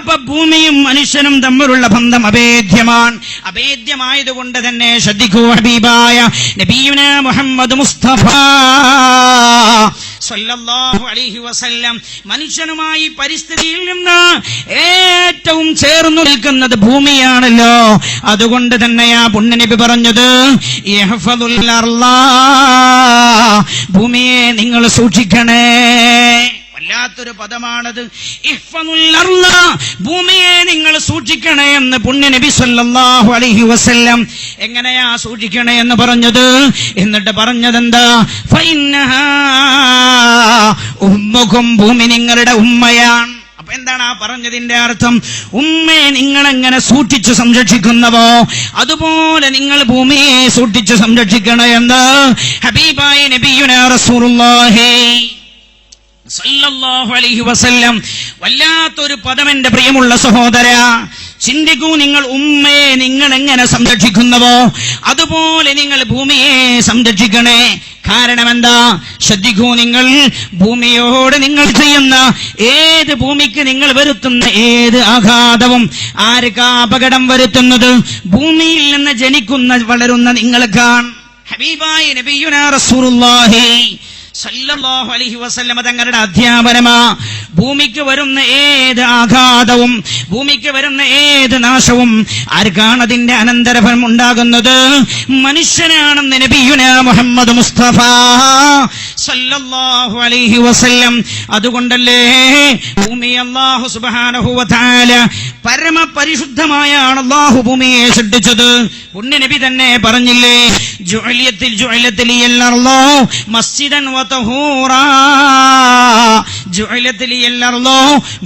അപ്പൊ ഭൂമിയും മനുഷ്യനും തമ്മിലുള്ള ബന്ധം അഭേദ്യമാണ്. അഭേദ്യമായതുകൊണ്ട് തന്നെ ശ്രദ്ധിക്കൂ ഹബീബായ മുഹമ്മദ് സല്ലല്ലാഹു അലൈഹി വസല്ലം. മനുഷ്യനുമായി പരിസ്ഥിതിയിൽ നിന്ന് ഏറ്റവും ചേർന്നു നിൽക്കുന്നത് ഭൂമിയാണല്ലോ. അതുകൊണ്ട് തന്നെ ആ പുണ്യനബി പറഞ്ഞത്. ഭൂമിയെ നിങ്ങൾ സൂക്ഷിക്കണേ. വല്ലാത്തൊരു പദമാണത്. ഭൂമിയെ നിങ്ങൾ സൂക്ഷിക്കണേ എന്ന് പുണ്യനബി സല്ലാഹു അലഹി വസ്ല്ലം എങ്ങനെയാ സൂക്ഷിക്കണേ എന്ന് പറഞ്ഞത്? എന്നിട്ട് പറഞ്ഞതെന്താ? ഉമ്മുക്കും ഭൂമി നിങ്ങളുടെ ഉമ്മയാണ്. അപ്പൊ എന്താണ് ആ പറഞ്ഞതിന്റെ അർത്ഥം? ഉമ്മയെ നിങ്ങൾ എങ്ങനെ സൂക്ഷിച്ചു സംരക്ഷിക്കുന്നവോ അതുപോലെ നിങ്ങൾ ഭൂമിയെ സൂക്ഷിച്ചു സംരക്ഷിക്കണേ എന്ന് ഹബീബായ നബിയുന സല്ലല്ലാഹു അലൈഹി വസല്ലം വല്ലാത്തൊരു പദം എന്റെ പ്രിയമുള്ള സഹോദര ചിന്തിക്കൂ നിങ്ങൾ ഉമ്മയെ നിങ്ങൾ എങ്ങനെ സംരക്ഷിക്കുന്നവോ? അതുപോലെ നിങ്ങൾ ഭൂമിയെ സംരക്ഷിക്കണേ. കാരണം എന്താ ശ്രദ്ധിക്കൂ നിങ്ങൾ ഭൂമിയോട് നിങ്ങൾ ചെയ്യുന്ന ഏത് ഭൂമിക്ക് നിങ്ങൾ വരുത്തുന്ന ഏത് ആഘാതവും ആർക്കാ അപകടം വരുത്തുന്നത്? ഭൂമിയിൽ നിന്ന് ജനിക്കുന്ന വളരുന്ന നിങ്ങൾക്കാണ്. ഹബീബായ നബിയുന റസൂലുള്ളാഹി സല്ലല്ലാഹു അലൈഹി തങ്ങളുടെ അധ്യാപനമാ. ഭൂമിക്ക് വരുന്ന ഏത് ആഘാതവും ഭൂമിക്ക് വരുന്ന ഏത് നാശവും ആർക്കാണ് അതിന്റെ അനന്തരഫലം ഉണ്ടാകുന്നത്? മനുഷ്യനാണെന്ന് നബിയുന മുഹമ്മദ് മുസ്തഫ സല്ലല്ലാഹു അലൈഹി വസല്ലം. അതുകൊണ്ടല്ലേ ഭൂമി അല്ലാഹു സുബ്ഹാനഹു വ തആല പരമ പരിശുദ്ധമായാണ് അല്ലാഹു ഭൂമിയെ സൃഷ്ടിച്ചത്. പുണ്യനബി തന്നെ പറഞ്ഞില്ലേ ജുഅലിയത്തിൽ ജുഅലത്തിൽ അല്ലാഹു മസ്ജിദൻ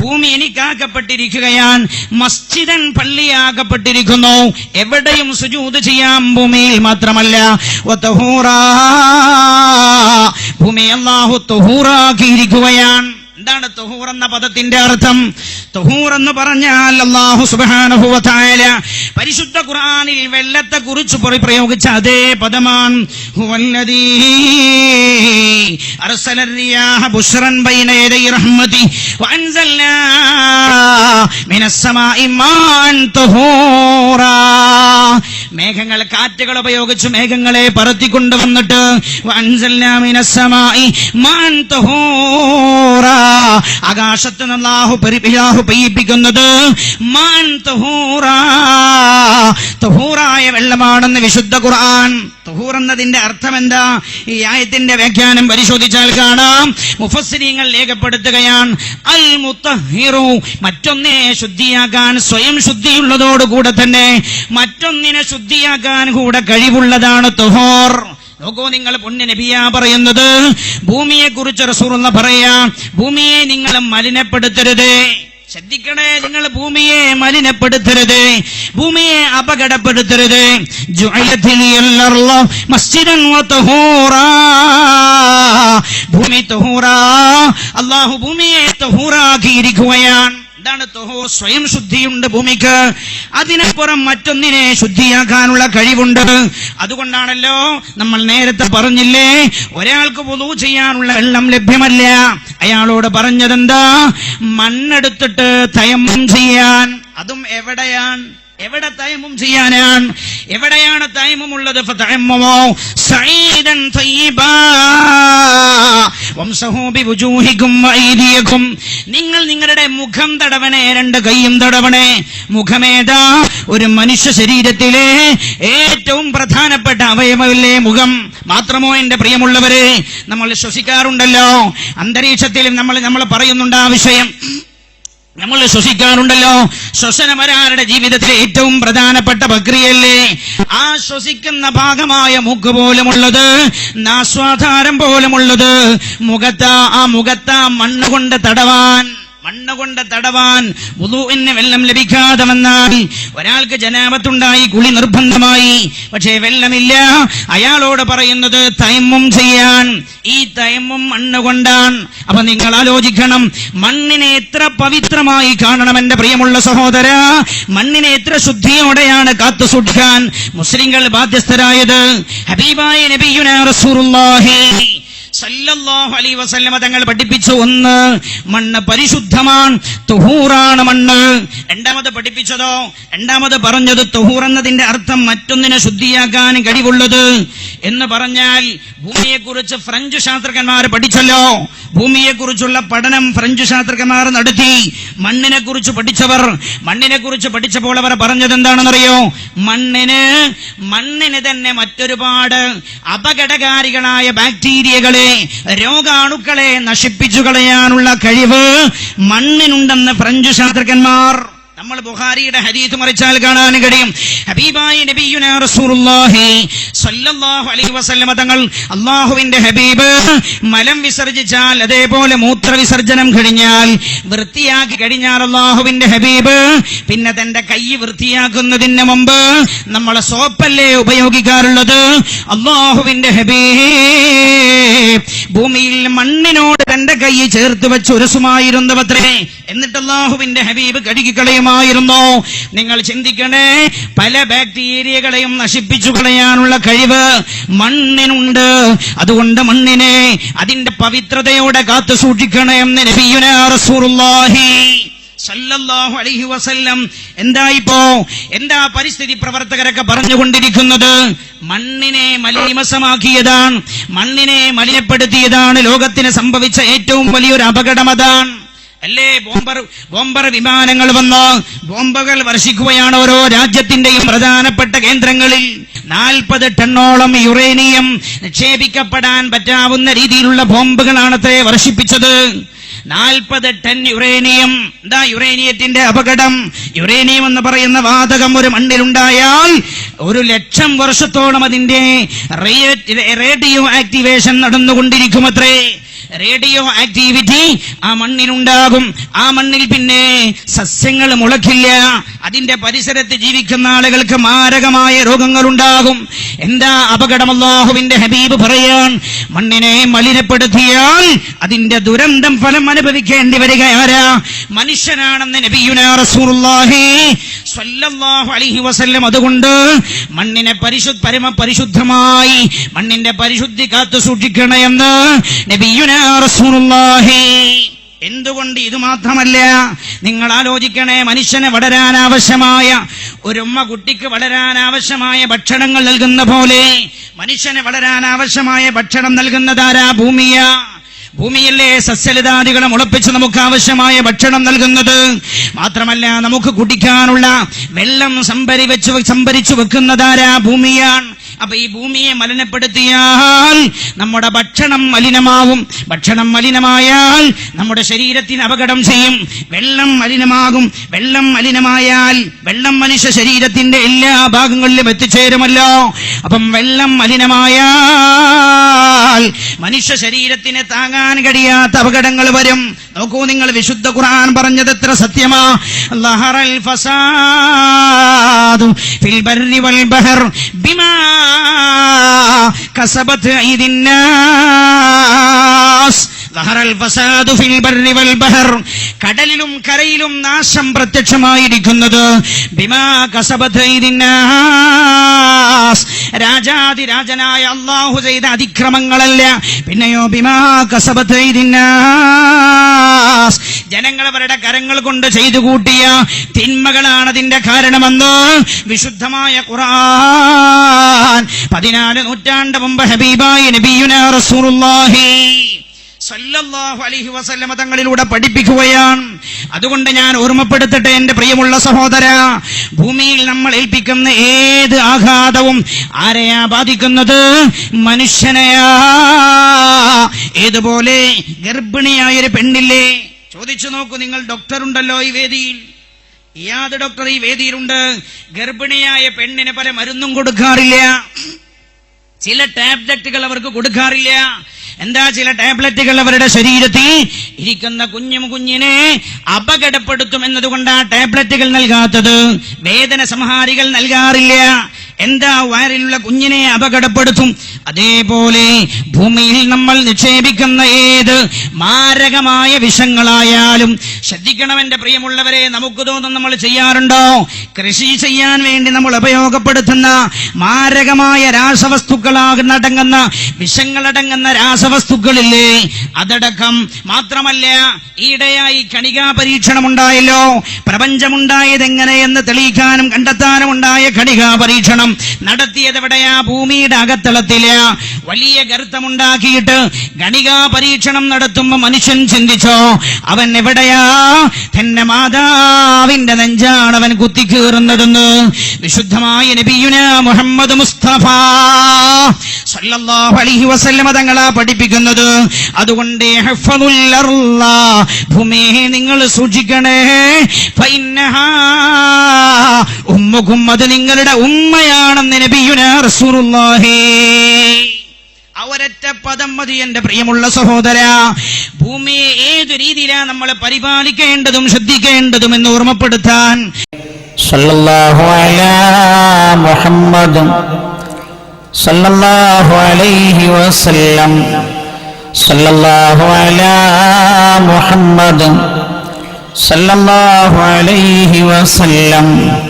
ഭൂമി എനിക്കാക്കപ്പെട്ടിരിക്കുകയാണ്. മസ്ജിദൻ പള്ളിയാക്കപ്പെട്ടിരിക്കുന്നു. എവിടെയും സുജൂത് ചെയ്യാം ഭൂമിയിൽ മാത്രമല്ല. ഭൂമി അള്ളാഹു തഹൂറാക്കിയിരിക്കുകയാണ് എന്താണ് തുഹൂർ എന്ന പദത്തിന്റെ അർത്ഥം? തുഹൂർ എന്ന് പറഞ്ഞാൽ അള്ളാഹു സുബാനുഭവത്തായ പരിശുദ്ധ ഖുർആനിൽ വെള്ളത്തെ കുറിച്ച് പ്രയോഗിച്ച അതേ പദമാണ്. ഹുവല്ലദീ അർസല റിയാഹ ബുശ്റൻ ബൈന യദൈ റഹ്മതി വഅൻസൽനാ മിനസ് സമാഇ മാൻ തുഹൂറാ മേഘങ്ങൾ കാറ്റുകൾ ഉപയോഗിച്ച് മേഘങ്ങളെ പറത്തിക്കൊണ്ട് വന്നിട്ട് ആകാശത്ത് നിന്നാഹു പെയ്യിപ്പിക്കുന്നത് മാൻ തുഹൂറാ. തുഹൂറായ വിശുദ്ധ ഖുർആൻ. തുഹൂർ എന്നതിന്റെ അർത്ഥം എന്താ ഈ ആയത്തിന്റെ വ്യാഖ്യാനം പരിശോധിച്ചാൽ കാണാം. മുഫസ്സിരിങ്ങൾ രേഖപ്പെടുത്തുകയാണ്. അൽ മുത്തഹിറു മറ്റൊന്നെ ശുദ്ധിയാക്കാൻ സ്വയം ശുദ്ധിയുള്ളതോടുകൂടെ തന്നെ മറ്റൊന്നിനെ ശുദ്ധിയാക്കാൻ കൂടെ കഴിവുള്ളതാണ് തുഹോർ. നോക്കൂ നിങ്ങൾ പുണ്യ നബിയാ പറയുന്നത്. ഭൂമിയെ കുറിച്ച് റസൂർ എന്ന് പറയാ ഭൂമിയെ നിങ്ങൾ മലിനപ്പെടുത്തരുത്. ശ്രദ്ധിക്കണേ നിങ്ങൾ ഭൂമിയെ മലിനപ്പെടുത്തരുത് ഭൂമിയെ അപകടപ്പെടുത്തരുത്. ഭൂമി തഹൂറാ അല്ലാഹു ഭൂമിയെ തഹൂറാക്കിയിരിക്കുകയാണ്. എന്താണ് തൊഹോ? സ്വയം ശുദ്ധിയുണ്ട് ഭൂമിക്ക്. അതിനപ്പുറം മറ്റൊന്നിനെ ശുദ്ധിയാക്കാനുള്ള കഴിവുണ്ട്. അതുകൊണ്ടാണല്ലോ നമ്മൾ നേരത്തെ പറഞ്ഞില്ലേ ഒരാൾക്ക് പൊതു ചെയ്യാനുള്ള വെള്ളം ലഭ്യമല്ല. അയാളോട് പറഞ്ഞതെന്താ? മണ്ണെടുത്തിട്ട് തയമ്മം ചെയ്യാൻ. അതും എവിടെയാണ്? എവിടെ തൈമും ചെയ്യാനാണ്? എവിടെയാണ് തൈമും ഉള്ളത് നിങ്ങൾ നിങ്ങളുടെ മുഖം തടവണേ രണ്ട് കൈയും തടവണേ. മുഖമേതാ? ഒരു മനുഷ്യ ശരീരത്തിലെ ഏറ്റവും പ്രധാനപ്പെട്ട അവയവമില്ലേ മുഖം? മാത്രമോ എന്റെ പ്രിയമുള്ളവരെ? നമ്മൾ ശ്വസിക്കാറുണ്ടല്ലോ. അന്തരീക്ഷത്തിലും നമ്മൾ നമ്മൾ പറയുന്നുണ്ട് ആ വിഷയം. നമ്മൾ ശ്വസിക്കാറുണ്ടല്ലോ. ശ്വസന വരാരുടെ ജീവിതത്തിലെ ഏറ്റവും പ്രധാനപ്പെട്ട പ്രക്രിയല്ലേ ആ ശ്വസിക്കുന്ന ഭാഗമായ മൂക്ക് പോലുമുള്ളത് നാസ്വാധാരം പോലുമുള്ളത്. മുഖത്ത ആ മുഖത്ത മണ്ണ് കൊണ്ട് തടവാൻ മണ്ണ് കൊണ്ട് തടവാൻ വുളൂഇന് വെള്ളം ലഭിക്കാതെ വന്നാൽ ഒരാൾക്ക് ജനാപത്തുണ്ടായി കുളി നിർബന്ധമായി. പക്ഷേ വെള്ളമില്ല. അയാളോട് പറയുന്നത് തയമ്മും ചെയ്യാൻ. ഈ തയമ്മും മണ്ണ് കൊണ്ടാണ് അപ്പൊ നിങ്ങൾ ആലോചിക്കണം മണ്ണിനെ എത്ര പവിത്രമായി കാണണം എന്റെ പ്രിയമുള്ള സഹോദര. മണ്ണിനെ എത്ര ശുദ്ധിയോടെയാണ് കാത്തു സൂക്ഷിക്കാൻ മുസ്ലിങ്ങൾ ബാധ്യസ്ഥരായത്. ഹബീബായ നബിയുനാ റസൂലുള്ളാഹി. സല്ലല്ലാഹു വസല്ലമ തങ്ങൾ പഠിപ്പിച്ചു. ഒന്ന് മണ്ണ് പരിശുദ്ധമാണ്. തുഹൂറാണ് മണ്ണ്. രണ്ടാമത് പഠിപ്പിച്ചതോ? രണ്ടാമത് പറഞ്ഞത് തുഹൂർ എന്നതിന്റെ അർത്ഥം മറ്റൊന്നിനെ ശുദ്ധിയാക്കാൻ കഴിവുള്ളത് എന്ന് പറഞ്ഞാൽ ഭൂമിയെക്കുറിച്ച് ഫ്രഞ്ച് ശാസ്ത്രജ്ഞന്മാർ പഠിച്ചല്ലോ. ഭൂമിയെക്കുറിച്ചുള്ള പഠനം ഫ്രഞ്ച് ശാസ്ത്രജ്ഞന്മാർ നടത്തി. മണ്ണിനെ കുറിച്ച് പഠിച്ചവർ മണ്ണിനെ കുറിച്ച് പഠിച്ചപ്പോൾ അവർ പറഞ്ഞത് എന്താണെന്നറിയോ? മണ്ണിന് മണ്ണിന് തന്നെ മറ്റൊരുപാട് അപകടകാരികളായ ബാക്ടീരിയകളെ രോഗാണുക്കളെ നശിപ്പിച്ചു കളയാനുള്ള കഴിവ് മണ്ണിനുണ്ടെന്ന് ഫ്രഞ്ച് ശാസ്ത്രജ്ഞന്മാർ നമ്മൾ ബുഹാരിയുടെ ഹദീസ് മറിച്ചാൽ കാണാൻ കഴിയും. ഹബീബായ നബിയുന റസൂലുള്ളാഹി സ്വല്ലല്ലാഹു അലൈഹി വസല്ലമ തങ്ങൾ അള്ളാഹുവിന്റെ ഹബീബ് മലം വിസർജിച്ചാൽ അതേപോലെ മൂത്ര വിസർജനം കഴിഞ്ഞാൽ വൃത്തിയാക്കി കഴിഞ്ഞാൽ അള്ളാഹുവിന്റെ ഹബീബ്. പിന്നെ തന്റെ കൈ വൃത്തിയാക്കുന്നതിന് മുമ്പ് നമ്മളെ സോപ്പല്ലേ ഉപയോഗിക്കാറുള്ളത്? അള്ളാഹുവിന്റെ ഹബീബ്. ഭൂമിയിൽ മണ്ണിനോട് തന്റെ കൈ ചേർത്ത് വെച്ച് ഉരസുമായിരുന്നവത്രേ. എന്നിട്ട് അള്ളാഹുവിന്റെ ഹബീബ് കഴുകി കളയുമായിരുന്നു നിങ്ങൾ ചിന്തിക്കണേ പല ബാക്ടീരിയകളെയും നശിപ്പിച്ചു കളയാനുള്ള കഴിവ് മണ്ണിനുണ്ട്. അതുകൊണ്ട് മണ്ണിനെ അതിന്റെ പവിത്രതയോടെ കാത്തു സൂക്ഷിക്കണേ എന്ന് സല്ലല്ലാഹു അലൈഹി വസല്ലം എന്തായിപ്പോ? എന്താ പരിസ്ഥിതി പ്രവർത്തകരൊക്കെ പറഞ്ഞുകൊണ്ടിരിക്കുന്നത്? മണ്ണിനെ മലിനമസമാക്കിയതാണ്. മണ്ണിനെ മലിനപ്പെടുത്തിയതാണ്. ലോകത്തിന് സംഭവിച്ച ഏറ്റവും വലിയൊരു അപകടം അതാണ്. അല്ലേ? ബോംബർ ബോംബർ വിമാനങ്ങൾ വന്ന്. ബോംബകൾ വർഷിക്കുകയാണ് ഓരോ രാജ്യത്തിന്റെയും പ്രധാനപ്പെട്ട കേന്ദ്രങ്ങളിൽ. നാൽപ്പത് ടണ്ണോളം യുറേനിയം നിക്ഷേപിക്കപ്പെടാൻ പറ്റാവുന്ന രീതിയിലുള്ള ബോംബുകളാണ് അത്രേ വർഷിപ്പിച്ചത്. നാൽപ്പത് ടൺ യുറേനിയം. എന്താ യുറേനിയത്തിന്റെ അപകടം? യുറേനിയം എന്ന് പറയുന്ന വാതകം ഒരു മണ്ണിലുണ്ടായാൽ ഒരു ലക്ഷം വർഷത്തോളം അതിന്റെ റേഡിയോ ആക്ടിവേഷൻ നടന്നുകൊണ്ടിരിക്കുമത്രേ. റേഡിയോ ആക്ടിവിറ്റി ആ മണ്ണിനുണ്ടാകും ആ മണ്ണിൽ പിന്നെ സസ്യങ്ങൾ മുളക്കില്ല അതിന്റെ പരിസരത്ത് ജീവിക്കുന്ന ആളുകൾക്ക് മാരകമായ രോഗങ്ങൾ ഉണ്ടാകും എന്താ അപകടം ഹബീബ് പറയാൻ? മണ്ണിനെ മലിനപ്പെടുത്തിയാൽ അതിന്റെ ദുരന്തം ഫലം അനുഭവിക്കേണ്ടി വരിക ആരാ? മനുഷ്യനാണെന്ന് നബിയുന റസൂലുള്ളാഹി അലൈഹി വസല്ലം. അതുകൊണ്ട് മണ്ണിനെ പരിശുദ്ധ പരമ പരിശുദ്ധമായി മണ്ണിന്റെ പരിശുദ്ധി കാത്തു സൂക്ഷിക്കണമെന്ന് നബിയുന എന്തുകൊണ്ട് ഇത് മാത്രമല്ല? നിങ്ങൾ ആലോചിക്കണേ മനുഷ്യന് വളരാൻ ആവശ്യമായ ഒരു ഉമ്മ കുട്ടിക്ക് വളരാൻ ആവശ്യമായ ഭക്ഷണങ്ങൾ നൽകുന്ന പോലെ മനുഷ്യന് വളരാൻ ആവശ്യമായ ഭക്ഷണം നൽകുന്നതാരാ ഭൂമിയ? ഭൂമിയിലെ സസ്യലതാദികളെ മുളപ്പിച്ച് നമുക്ക് ആവശ്യമായ ഭക്ഷണം നൽകുന്നത് മാത്രമല്ല നമുക്ക് കുടിക്കാനുള്ള വെള്ളം സംഭരി വെച്ച് സംഭരിച്ചു വെക്കുന്നതാരാ ഭൂമിയാണ് അപ്പൊ ഈ ഭൂമിയെ മലിനപ്പെടുത്തിയാൽ നമ്മുടെ ഭക്ഷണം മലിനമാവും. ഭക്ഷണം മലിനമായാൽ നമ്മുടെ ശരീരത്തിന് അപകടം ചെയ്യും. വെള്ളം മലിനമാകും. വെള്ളം മലിനമായാൽ വെള്ളം മനുഷ്യ ശരീരത്തിന്റെ എല്ലാ ഭാഗങ്ങളിലും എത്തിച്ചേരുമല്ലോ. അപ്പം വെള്ളം മലിനമായാൽ മനുഷ്യ ശരീരത്തിന് താങ്ങാൻ കഴിയാത്ത അപകടങ്ങൾ വരും. നോക്കൂ നിങ്ങൾ വിശുദ്ധ ഖുർആൻ പറഞ്ഞത് എത്ര സത്യമാ? ഫസാദു ഫിൽ ബർരി വൽ ബഹർ ബിമാ കസബത് കടലിലും കരയിലും നാശം പ്രത്യക്ഷമായിരിക്കുന്നത്. ബിമാ കസബത് രാജാതിരാജനായ അള്ളാഹു ചെയ്ത അതിക്രമങ്ങളല്ല. പിന്നെയോ ബിമാ കസബത്ത് ജനങ്ങൾ അവരുടെ കരങ്ങൾ കൊണ്ട് ചെയ്തു കൂട്ടിയ തിന്മകളാണ് അതിന്റെ കാരണമെന്ന് വിശുദ്ധമായ ഖുറാൻ പതിനാല് നൂറ്റാണ്ട് മുമ്പ് ഹബീബായി നബിയുന റസൂലുള്ളാഹി. സല്ലല്ലാഹു അലൈഹി വസല്ലമ തങ്ങളിലൂടെ പഠിപ്പിക്കുകയാണ്. അതുകൊണ്ട് ഞാൻ ഓർമ്മപ്പെടുത്തട്ടെ എന്റെ പ്രിയമുള്ള സഹോദര ഭൂമിയിൽ നമ്മൾ ഏൽപ്പിക്കുന്ന ഏത് ആഘാതവും ആരെയാ ബാധിക്കുന്നത്? മനുഷ്യനെയാ. ഏതുപോലെ ഗർഭിണിയായ ഒരു പെണ്ണില്ലേ? ചോദിച്ചു നോക്കൂ നിങ്ങൾ ഡോക്ടർ ഉണ്ടല്ലോ ഈ വേദിയിൽ? യാത് ഡോക്ടർ ഈ വേദിയിലുണ്ട്. ഗർഭിണിയായ പെണ്ണിന് പല മരുന്നും കൊടുക്കാറില്ല. ചില ടാബ്ലറ്റുകൾ അവർക്ക് കൊടുക്കാറില്ല. എന്താ ചില ടാബ്ലറ്റുകൾ അവരുടെ ശരീരത്തിൽ? ഇരിക്കുന്ന കുഞ്ഞും കുഞ്ഞിനെ അപകടപ്പെടുത്തും എന്നതുകൊണ്ട് ആ ടാബ്ലറ്റുകൾ നൽകാത്തത്. വേദന സംഹാരികൾ നൽകാറില്ല. എന്താ വയറിലുള്ള കുഞ്ഞിനെ അപകടപ്പെടുത്തും? അതേപോലെ ഭൂമിയിൽ നമ്മൾ നിക്ഷേപിക്കുന്ന ഏത് മാരകമായ വിഷങ്ങളായാലും ശ്രദ്ധിക്കണം എന്റെ പ്രിയമുള്ളവരെ നമുക്ക് തോന്നും നമ്മൾ ചെയ്യാറുണ്ടോ? കൃഷി ചെയ്യാൻ വേണ്ടി നമ്മൾ ഉപയോഗപ്പെടുത്തുന്ന മാരകമായ രാസവസ്തുക്കളാകുന്നടങ്ങുന്ന വിഷങ്ങളടങ്ങുന്ന രാസവസ്തുക്കളില്ലേ? അതടക്കം മാത്രമല്ല ഈയിടെയായി കണികാ പരീക്ഷണം ഉണ്ടായല്ലോ പ്രപഞ്ചമുണ്ടായത് എങ്ങനെയെന്ന് തെളിയിക്കാനും കണ്ടെത്താനും ഉണ്ടായ കണികാ പരീക്ഷണം. നടത്തിയത് എവിടെയാ? ഭൂമിയുടെ അകത്തളത്തിൽ. വലിയ ഗർത്തമുണ്ടാക്കിയിട്ട് ഗണികാ പരീക്ഷണം നടത്തുമ്പോ മനുഷ്യൻ ചിന്തിച്ചോ അവൻ എവിടെയാ? തന്നെ മാതാവിന്റെ നെഞ്ചാണ് അവൻ കുത്തിക്കീറുന്നതെന്ന് വിശുദ്ധമായ നബിയുന മുഹമ്മദ് മുസ്തഫ സല്ലല്ലാഹു അലൈഹി വസല്ലമ തങ്ങളാ പഠിപ്പിക്കുന്നത്. അതുകൊണ്ട് ഭൂമിയെ നിങ്ങൾ സൂക്ഷിക്കണേ. ഫഇന്നഹാ പോകും. അത് നിങ്ങളുടെ ഉമ്മയാണെന്ന് നബിയുന റസൂലുള്ളാഹി. പദം മതി എന്റെ പ്രിയമുള്ള സഹോദര. ഭൂമിയെ ഏത് രീതിയിലാണ് നമ്മൾ പരിപാലിക്കേണ്ടതും ശ്രദ്ധിക്കേണ്ടതും എന്ന് ഓർമ്മപ്പെടുത്താൻ. മുഹമ്മദും അലൈഹി വസല്ലം. അലൈഹി വസല്ലം.